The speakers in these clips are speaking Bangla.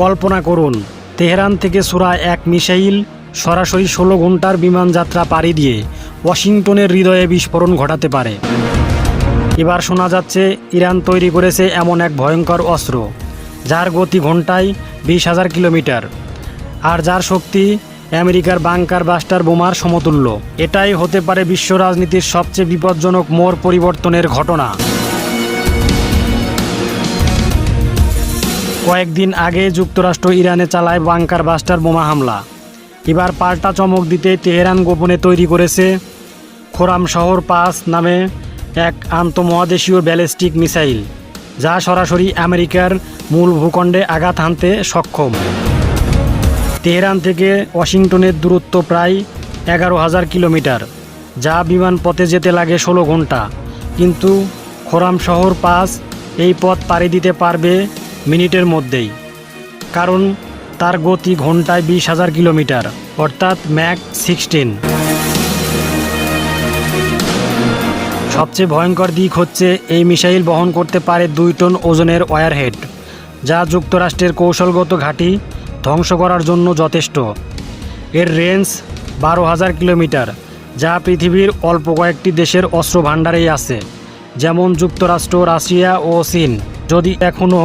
কল্পনা করুন, তেহরান থেকে সুরা এক মিসাইল সরাসরি ষোলো ঘণ্টার বিমান যাত্রা পাড়ি দিয়ে ওয়াশিংটনের হৃদয়ে বিস্ফোরণ ঘটাতে পারে। এবার শোনা যাচ্ছে, ইরান তৈরি করেছে এমন এক ভয়ঙ্কর অস্ত্র, যার গতি ঘন্টায় বিশ হাজার কিলোমিটার, আর যার শক্তি আমেরিকার বাংকার বাস্টার বোমার সমতুল্য। এটাই হতে পারে বিশ্ব রাজনীতির সবচেয়ে বিপজ্জনক মোড় পরিবর্তনের ঘটনা। কয়েকদিন আগে যুক্তরাষ্ট্র ইরানে চালায় বাংকার বাস্টার বোমা হামলা। এবার পাল্টা চমক দিতে তেহরান গোপনে তৈরি করেছে খোরাম শহর পাস নামে এক আন্তমহাদেশীয় ব্যালিস্টিক মিসাইল, যা সরাসরি আমেরিকার মূল ভূখণ্ডে আঘাত হানতে সক্ষম। তেহরান থেকে ওয়াশিংটনের দূরত্ব প্রায় এগারো হাজার কিলোমিটার, যা বিমান পথে যেতে লাগে ষোলো ঘণ্টা কিন্তু খোরাম শহর পাস এই পথ পাড়ি দিতে পারবে মিনিটের মধ্যেই। কারণ তার গতি ঘন্টায় বিশ হাজার কিলোমিটার, অর্থাৎ ম্যাক সিক্সটিন। সবচেয়ে ভয়ঙ্কর দিক হচ্ছে এই মিসাইল বহন করতে পারে দুই টন ওজনের ওয়ারহেড, যা যুক্তরাষ্ট্রের কৌশলগত ঘাঁটি ধ্বংস করার জন্য যথেষ্ট। এর রেঞ্জ বারো হাজার কিলোমিটার, যা পৃথিবীর অল্প কয়েকটি দেশের অস্ত্র ভাণ্ডারেই আছে, যেমন যুক্তরাষ্ট্র, রাশিয়া ও চীন। যদি এখনও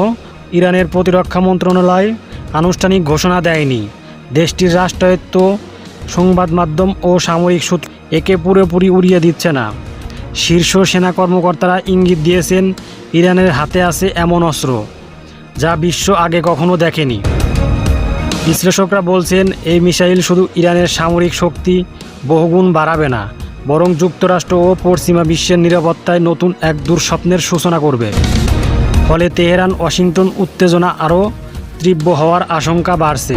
ইরানের প্রতিরক্ষা মন্ত্রণালয় আনুষ্ঠানিক ঘোষণা দেয়নি। দেশটির রাষ্ট্রায়ত্ত সংবাদ মাধ্যম ও সামরিক সূত্র একে পুরোপুরি উড়িয়ে দিচ্ছে না। শীর্ষ সেনা কর্মকর্তারা ইঙ্গিত দিয়েছেন, ইরানের হাতে আছে এমন অস্ত্র, যা বিশ্ব আগে কখনো দেখেনি। বিশ্লেষকরা বলছেন, এই মিসাইল শুধু ইরানের সামরিক শক্তি বহুগুণ বাড়াবে না, বরং যুক্তরাষ্ট্র ও পশ্চিমা বিশ্বের নিরাপত্তায় নতুন এক দুঃস্বপ্নের সূচনা করবে। ফলে তেহরান ওয়াশিংটন উত্তেজনা আরও তীব্র হওয়ার আশঙ্কা বাড়ছে।